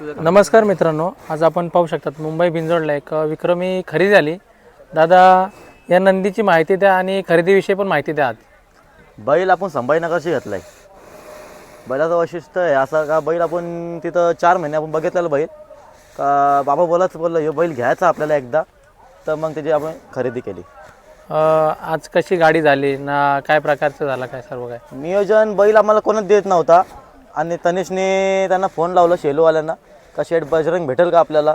नमस्कार मित्रांनो आज आपण पाहू शकतात मुंबई भिंजोडला एक विक्रमी खरेदी झाली. दादा या नंदीची माहिती द्या आणि खरेदीविषयी पण माहिती द्या आज बैल आपण संभाजीनगरशी घेतलाय. बैलाचं वैशिष्ट्य आहे असं का बैल आपण तिथं चार महिने आपण बघितलेलं बैल. का बाबा बोलाच बोललं हे बैल घ्यायचा आपल्याला एकदा. तर मग त्याची आपण खरेदी केली. अ, आज कशी गाडी झाली? ना काय प्रकारचं झालं काय सर्व काय? नियोजन बैल आम्हाला कोणच देत नव्हता. आणि तनिषने त्यांना फोन लावला शेलूवाल्यांना का शेठ बजरंग भेटेल का आपल्याला?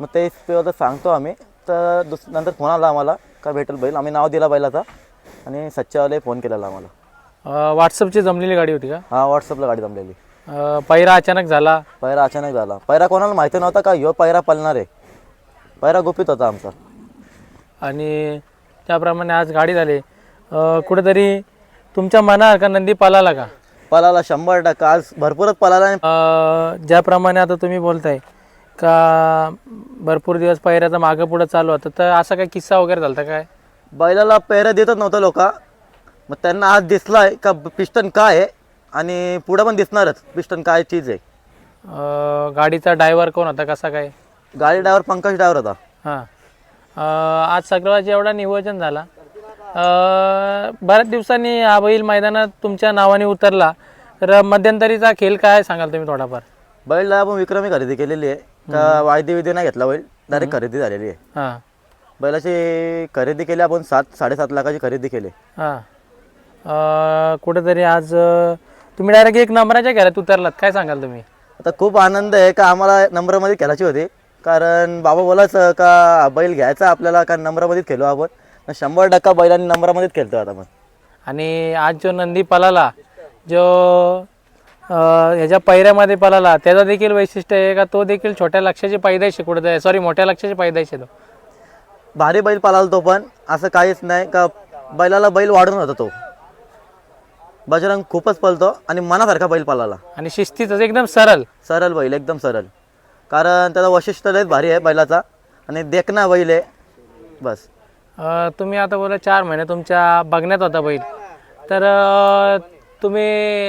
मग ते तर सांगतो आम्ही. तर दुस नंतर फोन आला आम्हाला का भेटेल बैल? आम्ही नाव दिला बैलाचा आणि सच्चावाले फोन केलेला आम्हाला. व्हॉट्सअपची जमलेली गाडी होती का? हा व्हॉट्सअपला गाडी जमलेली. अ, पहिरा अचानक झाला. पैरा अचानक झाला. पैरा कोणाला माहिती नव्हता का ह्यो पैरा पळणार आहे? पैरा गुपित होता आमचा. आणि त्याप्रमाणे आज गाडी झाली. कुठेतरी तुमच्या मनासारखा नंदी पळाला का? पळाला शंभर टक्का. आज भरपूरच अ, ज्याप्रमाणे आता तुम्ही बोलताय का भरपूर दिवस पहिऱ्याचा मागं पुढं चालू होतं तर असा काही किस्सा वगैरे झाला काय? बैलाला पैरा देतच नव्हतं लोक. मग त्यांना आज दिसलाय का पिस्टन काय आहे? आणि पुढं पण दिसणारच. पिस्टन काय चीज आहे? अ, गाडीचा ड्रायव्हर कोण होता? कसा काय? गाडी ड्रायव्हर पंकज ड्रायव्हर होता. हां. आज सगळं एवढा नियोजन झाला. बऱ्याच दिवसांनी हा बैल मैदानात तुमच्या नावाने उतरला. तर मध्यंतरीचा खेळ काय सांगाल तुम्ही थोडाफार? बैलला आपण विक्रमी खरेदी केलेली आहे. का वायदे विधी नाही घेतला बैल? डायरेक्ट खरेदी झालेली आहे. हां. बैलाची खरेदी केली आपण सात साडेसात लाखाची खरेदी केली. हां. कुठेतरी आज तुम्ही डायरेक्ट एक नंबराच्या घरात उतरलात. काय सांगाल तुम्ही? आता खूप आनंद आहे का आम्हाला नंबरमध्ये खेळायची होती. कारण बाबा बोलायचं का बैल घ्यायचा आपल्याला का नंबरामध्येच खेळू आपण? शंभर टक्का बैलांनी नंबरामध्येच खेळतो आता आपण. आणि आज जो नंदी पळाला जो अ, ह्याच्या पैऱ्यामध्ये पळाला त्याचा देखील वैशिष्ट्य आहे का? तो देखील छोट्या लक्षाची पैदाइश आहे कुठे सॉरी मोठ्या लक्षाची आहे तो. भारी बैल पळाला तो पण. असं काहीच नाही का बैलाला बैल वाढून होता तो. बजरंग खूपच पळतो आणि मनासारखा बैल पळाला आणि शिस्तीच एकदम सरळ सरळ बैल एकदम सरळ कारण त्याचा वैशिष्ट्य लयच भारी आहे बैलाचा. आणि देखना बैल आहे. बस. अ, तुम्ही आता बोला चार महिने तुमच्या बघण्यात होता बैल. तर अ, तुम्ही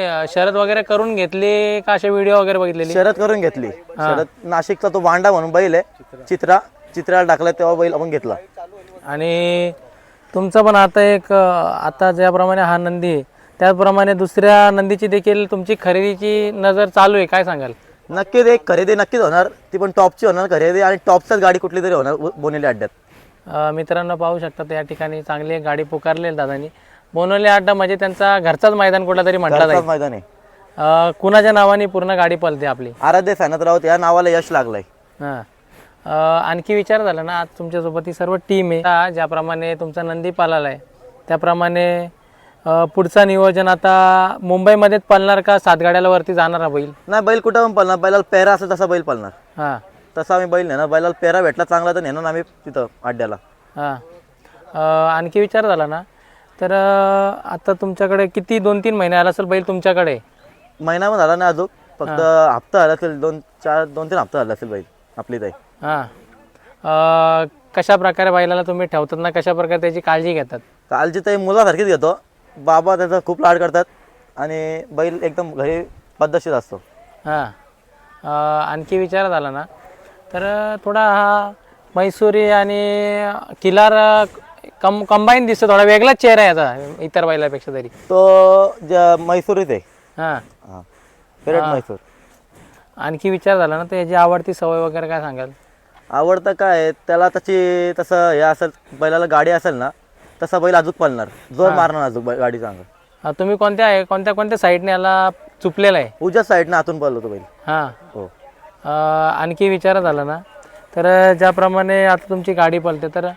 अ, शर्यत वगैरे करून घेतली का असे व्हिडिओ वगैरे बघितलेली? शरद करून घेतली. शरद नाशिकचा तो वांडा म्हणून बैल आहे. चित्रा चित्राला टाकला तेव्हा बैल आपण घेतला. आणि तुमचं पण आता एक अ, आता ज्याप्रमाणे हा नंदी आहे, त्याचप्रमाणे दुसऱ्या नंदीची देखील तुमची खरेदीची नजर चालू आहे काय सांगाल? नक्कीच एक खरेदी नक्कीच होणार. ती पण टॉपची होणार खरेदी आणि टॉपचाच गाडी कुठली तरी होणार बोनेली अड्ड्यात. मित्रांनो पाहू शकतात या ठिकाणी चांगली एक गाडी पुकारली आहे दादानी. बोनवली अड्डा म्हणजे त्यांचा घरचाच मैदान कुठला तरी म्हटला जाईल. मैदान आहे. कुणाच्या नावाने पूर्ण गाडी पळते आपली? आराध्य सानत राऊत या नावाला यश लागलंय. हां. आणखी विचार झाला ना आज तुमच्यासोबत ही सर्व टीम आहे. ज्याप्रमाणे तुमचा नंदी पालाला आहे त्याप्रमाणे पुढचं नियोजन आता मुंबईमध्येच पळणार का सातगाड्याला वरती जाणार हा बैल? नाही बैल कुठं पण पळणार बैलाला पेरा असं तसा बैल पळणार हां. तसा आम्ही बैल नेणार. बैलाला पेरा भेटला चांगला तर नेणार आम्ही तिथं अड्ड्याला. हां. अ, आणखी विचार झाला ना? तर अ, आता तुमच्याकडे किती दोन तीन महिने आला असेल बैल तुमच्याकडे? महिना पण झाला नाही अजून. फक्त हप्ता झाला असेल दोन चार दोन तीन हप्ता झाला असेल बैल आपली ताई. हां. अ, कशा प्रकारे बैलाला तुम्ही ठेवतात ना? कशा प्रकारे त्याची काळजी घेतात? कालची ताई मुलासारखीच घेतो. बाबा त्याचा खूप लाड करतात आणि बैल एकदम घरी पद्धतशीर असतो. हां. अ, आणखी विचार झाला ना? तर थोडा हा मैसुरी आणि किलार कम कंबाईन दिसतो. थोडा वेगळाच चेहरा आहे याचा इतर बैलापेक्षा तरी. तो म्हैसूरीत आहे. हां. हां. फेवरेट म्हैसूर आणखी विचार झाला ना तर याची आवडती सवय वगैरे काय सांगाल? आवडतं काय आहे, त्याला त्याची तसं हे असेल बैलाला गाडी असेल ना तसा बैल अजून पळणार जोर मारणार अजून बै- गाडी चांगलं अ, तुम्ही कोणत्या आहे कोणत्या कोणत्या साईडने याला चुपलेला आहे? उज्या साईडनं आतून पळलो तो बैल. हां. हो. आणखी विचार झाला ना. तर ज्याप्रमाणे आता तुमची गाडी पळते तर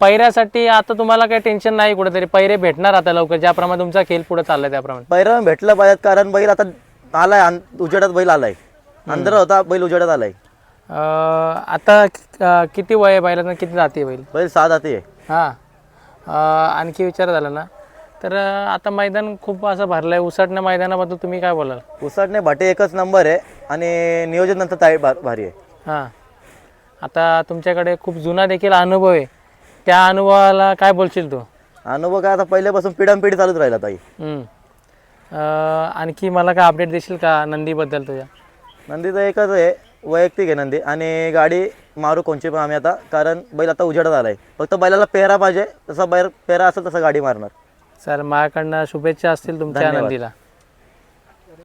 पैऱ्यासाठी आता तुम्हाला काही टेन्शन नाही कुठेतरी. पैरे भेटणार आता लवकर ज्याप्रमाणे तुमचा खेळ पुढे चाललाय त्याप्रमाणे. पैरा भेटलं पाहिजे कारण बैल आता आलाय उजेडात बैल आलाय. अंदर होता बैल उजेडात आलाय. अ, आता अ, किती वय आहे बैलांना किती जाते बैल? बैल सहा जाती आहे. हां. अ, आणखी विचार झाला ना. तर अ, आता मैदान खूप असं भरलं आहे उसाटण्या मैदानाबद्दल तुम्ही काय बोलाल? उसाटणे भाटे एकच नंबर आहे. आणि नियोजन नंतर ताई भा- भारी आहे. हां. आता तुमच्याकडे खूप जुना देखील अनुभव आहे. त्या अनुभवाला काय बोलशील तू? अनुभव काय आता पहिल्यापासून पिढ्यानपिढी चालूच राहिला ताई. हम्म. अ, आणखी मला काय अपडेट देशील का नंदीबद्दल तुझ्या? नंदीचं एकच आहे. वैयक्तिक आहे नंदी. आणि गाडी मारू कोणची पण आम्ही आता. कारण बैल आता उजेडात आलाय. फक्त बैलाला पेहरा पाहिजे. तसा बैल पेहरा असेल तसा गाडी मारणार. सर माझ्याकडनं शुभेच्छा असतील तुमच्या धन्यवाद. नंदीला.